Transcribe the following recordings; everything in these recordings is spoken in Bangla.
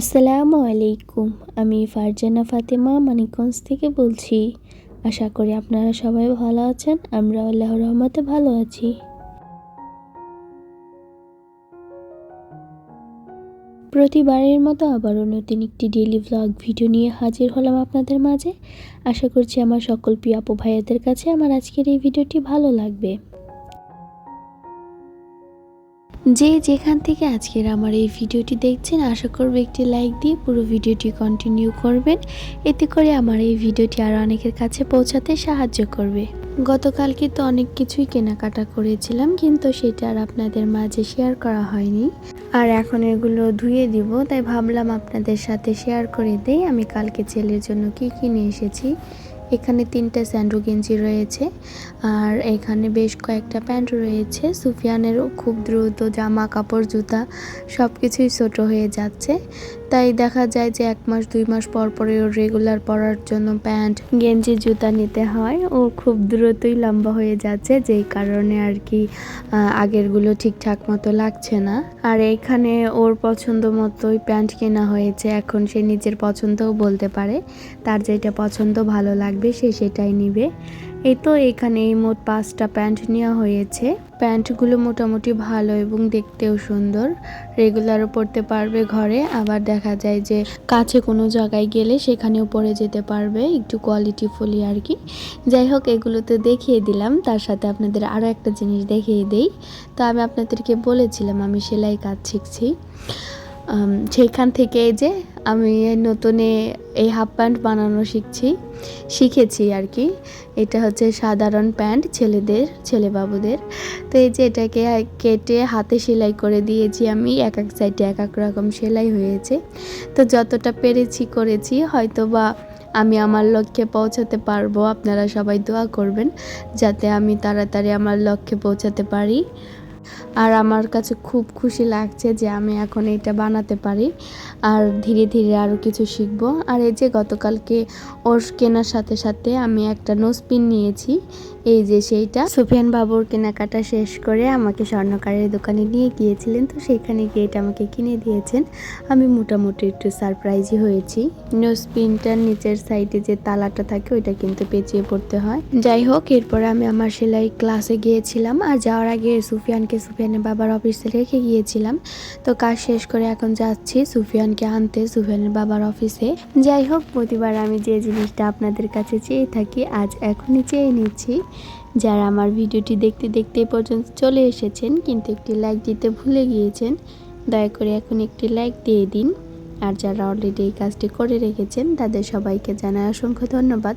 আসসালামু আলাইকুম, আমি ফারজানা ফাতেমা মানিকগঞ্জ থেকে বলছি। আশা করি আপনারা সবাই ভালো আছেন, আমরা আল্লাহ রহমতে ভালো আছি। প্রতিবারের মতো আবারও নতুন একটি ডেলি ভ্লগ ভিডিও নিয়ে হাজির হলাম আপনাদের মাঝে। আশা করছি আমার সকল প্রিয় আপু ভাইয়াদের কাছে আমার আজকের এই ভিডিওটি ভালো লাগবে। যে যেখান থেকে আজকের আমার এই ভিডিওটি দেখছেন, আশা করব একটি লাইক দিয়ে পুরো ভিডিওটি কন্টিনিউ করবেন। এতে করে আমার এই ভিডিওটি আরও অনেকের কাছে পৌঁছাতে সাহায্য করবে। গতকালকে তো অনেক কিছুই কেনাকাটা করেছিলাম, কিন্তু সেটা আর আপনাদের মাঝে শেয়ার করা হয়নি। আর এখন এগুলো ধুয়ে দিব, তাই ভাবলাম আপনাদের সাথে শেয়ার করে দেই। আমি কালকে ছেলের জন্য কি কিনে এসেছি এখানে তিনটে স্যান্ডো গেঞ্জি রয়েছে আর এখানে বেশ কয়েকটা প্যান্ট রয়েছে। সুফিয়ানেরও খুব দ্রুত জামা, কাপড়, জুতা সব কিছুই ছোটো হয়ে যাচ্ছে। তাই দেখা যায় যে এক মাস, দুই মাস পর পরে ওর রেগুলার পরার জন্য প্যান্ট, গেঞ্জি, জুতা নিতে হয়। ও খুব দ্রুতই লম্বা হয়ে যাচ্ছে, যেই কারণে আর কি আগেরগুলো ঠিকঠাক মতো লাগছে না। আর এখানে ওর পছন্দ মতোই প্যান্ট কেনা হয়েছে। এখন সে নিজের পছন্দও বলতে পারে। তার যেটা পছন্দ ভালো লাগবে, সে সেটাই নিবে। এই তো এখানে এই মোট পাঁচটা প্যান্ট নেওয়া হয়েছে। প্যান্টগুলো মোটামুটি ভালো এবং দেখতেও সুন্দর। রেগুলারও পরতে পারবে ঘরে, আবার দেখা যায় যে কাছে কোনো জায়গায় গেলে সেখানেও পরে যেতে পারবে, একটু কোয়ালিটি ফুলি আর কি। যাই হোক এগুলো তো দেখিয়ে দিলাম। তার সাথে আপনাদের আরও একটা জিনিস দেখিয়ে দেই। তো আমি আপনাদেরকে বলেছিলাম, আমি সেলাই কাজ শিখছি। সেখান থেকে যে আমি নতুনে এই হাফ প্যান্ট বানানো শিখছি, শিখেছি আর কি। এটা হচ্ছে সাধারণ প্যান্ট ছেলেদের ছেলে বাবুদের তো এই যে এটাকে কেটে হাতে সেলাই করে দিয়েছি আমি, এক এক সাইডে এক এক রকম সেলাই হয়েছে। তো যতটা পেরেছি করেছি হয়তো বা আমি আমার লক্ষ্যে পৌঁছাতে পারব। আপনারা সবাই দোয়া করবেন, যাতে আমি তাড়াতাড়ি আমার লক্ষ্যে পৌঁছাতে পারি। আর আমার কাছে খুব খুশি লাগছে যে আমি এখন এটা বানাতে পারি। আর ধীরে ধীরে আরও কিছু শিখব। আর এই যে গতকালকে ওর কেনার সাথে সাথে আমি একটা নোসপিন নিয়েছি। এই যে সেইটা। সুফিয়ান বাবুর কেনাকাটা শেষ করে আমাকে স্বর্ণকারের দোকানে নিয়ে গিয়েছিলেন। তো সেখানে গিয়ে এটা আমাকে কিনে দিয়েছেন। আমি মোটামুটি একটু সারপ্রাইজই হয়েছি। নোসপিনটার নিচের সাইডে যে তালাটা থাকে, ওইটা কিন্তু পেঁচিয়ে পড়তে হয়। যাই হোক, এরপরে আমি আমার সেলাই ক্লাসে গিয়েছিলাম। আর যাওয়ার আগে সুফিয়ানকে সুফিয়ানের বাবার অফিসে রেখে গিয়েছিলাম। তো কাজ শেষ করে এখন যাচ্ছি সুফিয়ানকে আনতে সুফিয়ানের বাবার অফিসে। যাই হোক, প্রতিবার আমি যে জিনিসটা আপনাদের কাছে চেয়ে থাকি, আজ এখনই চেয়ে নিচ্ছি। যারা আমার ভিডিওটি দেখতে দেখতে পর্যন্ত চলে এসেছেন, কিন্তু একটি লাইক দিতে ভুলে গিয়েছেন, দয়া করে এখন একটি লাইক দিয়ে দিন। আর যারা অলরেডি এই কাজটি করে রেখেছেন, তাদের সবাইকে জানায় অসংখ্য ধন্যবাদ।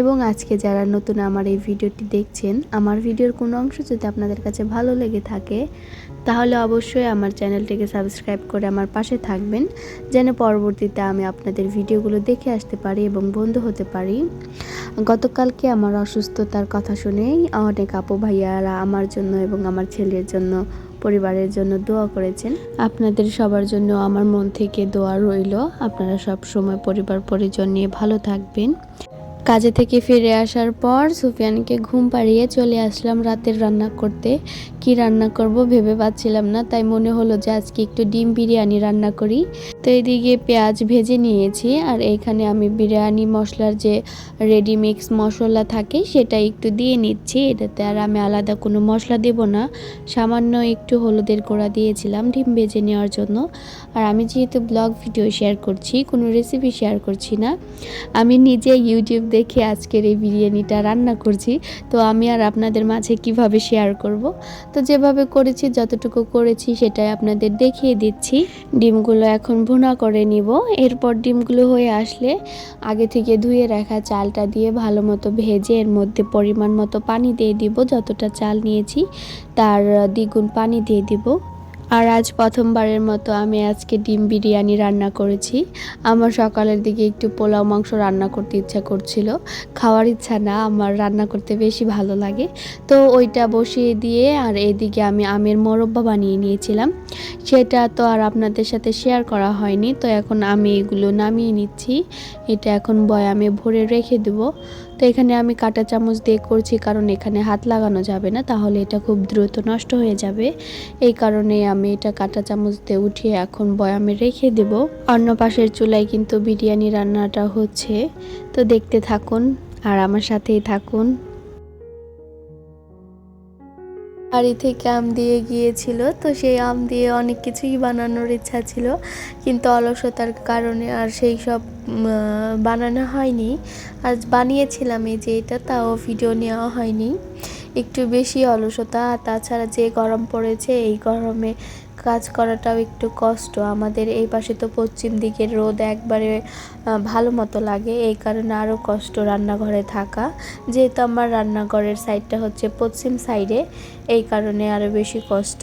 এবং আজকে যারা নতুন আমার এই ভিডিওটি দেখছেন, আমার ভিডিওর কোনো অংশ যদি আপনাদের কাছে ভালো লেগে থাকে, তাহলে অবশ্যই আমার চ্যানেলটিকে সাবস্ক্রাইব করে আমার পাশে থাকবেন, যেন পরবর্তীতে আমি আপনাদের ভিডিওগুলো দেখে আসতে পারি এবং বন্ধু হতে পারি। গতকালকে আমার অসুস্থতার কথা শুনেই অনেক আপু ভাইয়ারা আমার জন্য এবং আমার ছেলের জন্য পরিবারের জন্য দোয়া করেছেন। আপনাদের সবার জন্য আমার মন থেকে দোয়া রইল। আপনারা সব সময় পরিবার পরিজন নিয়ে ভালো থাকবেন। কাজে থেকে ফিরে আসার পর সুফিয়ানকে ঘুম পাড়িয়ে চলে আসলাম রাতের রান্না করতে। কি রান্না করব ভেবে পাচ্ছিলাম না, তাই মনে হলো যে আজকে একটু ডিম বিরিয়ানি রান্না করি। তো এদিকে পেঁয়াজ ভেজে নিয়েছি আর এখানে আমি বিরিয়ানি মশলার যে রেডি মিক্স মশলা থাকে সেটা একটু দিয়ে নিচ্ছি। এটাতে আর আমি আলাদা কোনো মশলা দেব না। সামান্য একটু হলুদের গোড়া দিয়েছিলাম ডিম ভেজে নেওয়ার জন্য। আর আমি যেহেতু ব্লগ ভিডিও শেয়ার করছি, কোনো রেসিপি শেয়ার করছি না, আমি নিজে ইউটিউব দেখে আজকের এই বিরিয়ানিটা রান্না করছি। তো আমি আর আপনাদের মাঝে কীভাবে শেয়ার করব? তো যেভাবে করেছি, যতটুকু করেছি সেটাই আপনাদের দেখিয়ে দিচ্ছি। ডিমগুলো এখন ভুনা করে নিব। এরপর ডিমগুলো হয়ে আসলে আগে থেকে ধুয়ে রাখা চালটা দিয়ে ভালো মতো ভেজে এর মধ্যে পরিমাণ মতো পানি দিয়ে দিব, যতটা চাল নিয়েছি, তার দ্বিগুণ পানি দিয়ে দিব। আর আজ প্রথমবারের মতো আমি আজকে ডিম বিরিয়ানি রান্না করেছি। আমার সকালের দিকে একটু পোলাও মাংস রান্না করতে ইচ্ছা করছিল। খাওয়ার ইচ্ছা না, আমার রান্না করতে বেশি ভালো লাগে। তো ওইটা বসিয়ে দিয়ে আর এদিকে আমি আমের মোরব্বা বানিয়ে নিয়েছিলাম। সেটা তো আর আপনাদের সাথে শেয়ার করা হয়নি। তো এখন আমি এগুলো নামিয়ে নিচ্ছি। এটা এখন বয়ামে ভরে রেখে দেবো। তো এখানে আমি কাটা চামচ দিয়ে করছি, কারণ এখানে হাত লাগানো যাবে না, তাহলে এটা খুব দ্রুত নষ্ট হয়ে যাবে। এই কারণে আমি এটা কাটা চামচ দিয়ে উঠিয়ে এখন বয়ামে রেখে দেব। অন্য পাশের চুলায় কিন্তু বিরিয়ানি রান্নাটা হচ্ছে। তো দেখতে থাকুন, আর আমার সাথেই থাকুন। বাড়ি থেকে আম দিয়ে গিয়েছিল, তো সেই আম দিয়ে অনেক কিছুই বানানোর ইচ্ছা ছিল, কিন্তু অলসতার কারণে আর সেই সব বানানো হয়নি। আর বানিয়েছিলাম এই যে এটা, তাও ভিডিও নেওয়া হয়নি। একটু বেশি অলসতা, তাছাড়া যে গরম পড়েছে, এই গরমে কাজ করাটাও একটু কষ্ট। আমাদের এই পাশে তো পশ্চিম দিকের রোদ একবারে ভালো মতো লাগে। এই কারণে আরও কষ্ট রান্নাঘরে থাকা। যেহেতু আমার রান্নাঘরের সাইডটা হচ্ছে পশ্চিম সাইডে, এই কারণে আরও বেশি কষ্ট।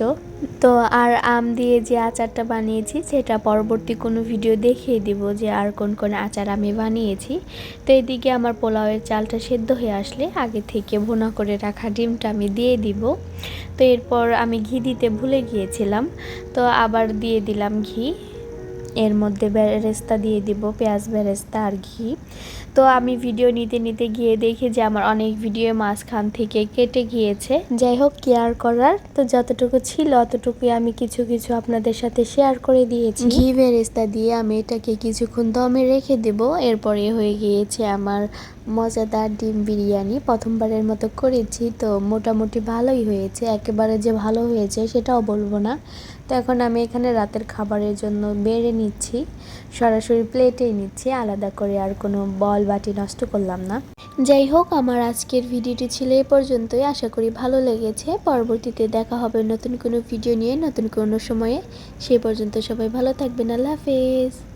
তো আর আম দিয়ে যে আচারটা বানিয়েছি, সেটা পরবর্তী কোনো ভিডিও দেখিয়ে দিব যে আর কোন কোন আচার আমি বানিয়েছি। তো এদিকে আমার পোলাওয়ের চালটা সেদ্ধ হয়ে আসলে আগে থেকে ভুনা করে রাখা ডিমটা আমি দিয়ে দিব। তো এরপর আমি ঘি দিতে ভুলে গিয়েছিলাম। তো আবার দিয়ে দিলাম ঘি। এর মধ্যে বেরেস্তা দিয়ে দিব, পেঁয়াজ বেরেস্তা আর ঘি। তো আমি ভিডিও নিতে নিতে গিয়ে দেখি যে আমার অনেক ভিডিও মাঝখান থেকে কেটে গিয়েছে। যাই হোক, কেয়ার করার তো যতটুকু ছিল অতটুকুই আমি কিছু কিছু আপনাদের সাথে শেয়ার করে দিয়েছি। ঘি বেরেস্তা দিয়ে আমি এটাকে কিছুক্ষণ দমে রেখে দেব। এরপরে হয়ে গিয়েছে আমার মজাদার ডিম বিরিয়ানি। প্রথমবারের মতো করেছি, তো মোটামুটি ভালোই হয়েছে। একেবারে যে ভালো হয়েছে সেটাও বলব না। তো এখন আমি এখানে রাতের খাবারের জন্য বেড়ে নিচ্ছি। সরাসরি প্লেটেই নিচ্ছি, আলাদা করে আর কোনো বল বাটি নষ্ট করলাম না। যাই হোক, আমার আজকের ভিডিওটি ছিল এ পর্যন্তই। আশা করি ভালো লেগেছে। পরবর্তীতে দেখা হবে নতুন কোনো ভিডিও নিয়ে, নতুন কোনো সময়ে। সেই পর্যন্ত সবাই ভালো থাকবেন। আল্লাহ হাফেজ।